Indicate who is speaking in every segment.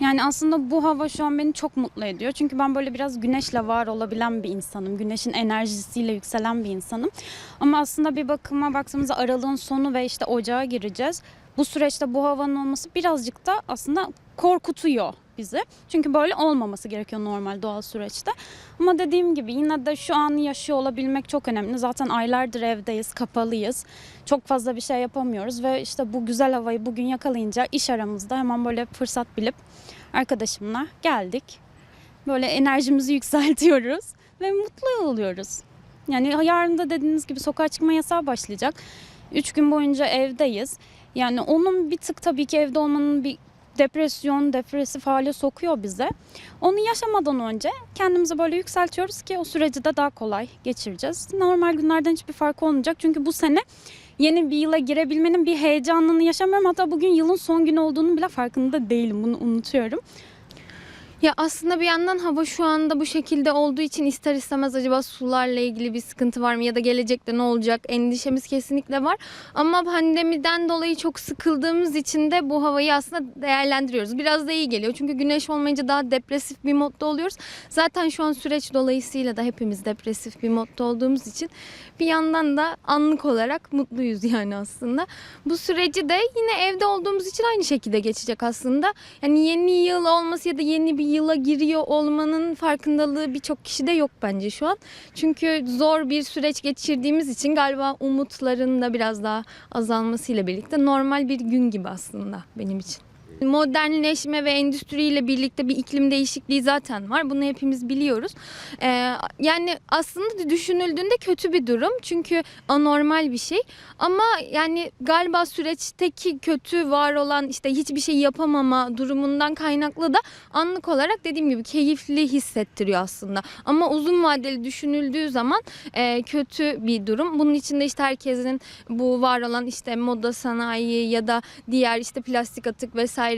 Speaker 1: Yani aslında bu hava şu an beni çok mutlu ediyor. Çünkü ben böyle biraz güneşle var olabilen bir insanım. Güneşin enerjisiyle yükselen bir insanım. Ama aslında bir bakıma baktığımızda aralığın sonu ve işte ocağa gireceğiz. Bu süreçte bu havanın olması birazcık da aslında korkutuyor bizi. Çünkü böyle olmaması gerekiyor normal doğal süreçte. Ama dediğim gibi yine de şu anı yaşıyor olabilmek çok önemli. Zaten aylardır evdeyiz, kapalıyız. Çok fazla bir şey yapamıyoruz ve işte bu güzel havayı bugün yakalayınca iş aramızda hemen böyle fırsat bilip arkadaşımla geldik. Böyle enerjimizi yükseltiyoruz ve mutlu oluyoruz. Yani yarın da dediğiniz gibi sokağa çıkma yasağı başlayacak. Üç gün boyunca evdeyiz. Yani onun bir tık tabii ki evde olmanın bir depresyon, depresif hale sokuyor bize. Onu yaşamadan önce kendimizi böyle yükseltiyoruz ki o süreci de daha kolay geçireceğiz. Normal günlerden hiçbir fark olmayacak. Çünkü bu sene yeni bir yıla girebilmenin bir heyecanını yaşamıyorum. Hatta bugün yılın son günü olduğunu bile farkında değilim. Bunu unutuyorum.
Speaker 2: Ya aslında bir yandan hava şu anda bu şekilde olduğu için ister istemez acaba sularla ilgili bir sıkıntı var mı ya da gelecekte ne olacak endişemiz kesinlikle var. Ama pandemiden dolayı çok sıkıldığımız için de bu havayı aslında değerlendiriyoruz. Biraz da iyi geliyor çünkü güneş olmayınca daha depresif bir modda oluyoruz. Zaten şu an süreç dolayısıyla da hepimiz depresif bir modda olduğumuz için bir yandan da anlık olarak mutluyuz yani aslında. Bu süreci de yine evde olduğumuz için aynı şekilde geçecek aslında. Yani yeni yıl olması ya da yeni bir yıla giriyor olmanın farkındalığı birçok kişide yok bence şu an. Çünkü zor bir süreç geçirdiğimiz için galiba umutların da biraz daha azalmasıyla birlikte normal bir gün gibi aslında benim için. Modernleşme ve endüstriyle birlikte bir iklim değişikliği zaten var. Bunu hepimiz biliyoruz. Ee, yani aslında düşünüldüğünde kötü bir durum. Çünkü anormal bir şey. Ama yani galiba süreçteki kötü var olan işte hiçbir şey yapamama durumundan kaynaklı da anlık olarak dediğim gibi keyifli hissettiriyor aslında. Ama uzun vadeli düşünüldüğü zaman e, kötü bir durum. Bunun içinde işte herkesin bu var olan işte moda sanayi ya da diğer işte plastik atık vesaire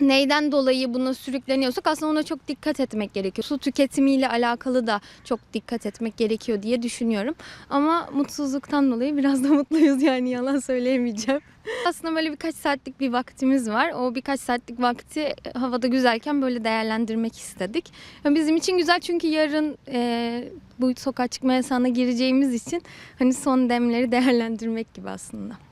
Speaker 2: neyden dolayı buna sürükleniyorsak aslında ona çok dikkat etmek gerekiyor. Su tüketimiyle alakalı da çok dikkat etmek gerekiyor diye düşünüyorum. Ama mutsuzluktan dolayı biraz da mutluyuz yani yalan söyleyemeyeceğim. Aslında böyle birkaç saatlik bir vaktimiz var. O birkaç saatlik vakti havada güzelken böyle değerlendirmek istedik. Bizim için güzel çünkü yarın e, bu sokağa çıkma yasağına gireceğimiz için hani son demleri değerlendirmek gibi aslında.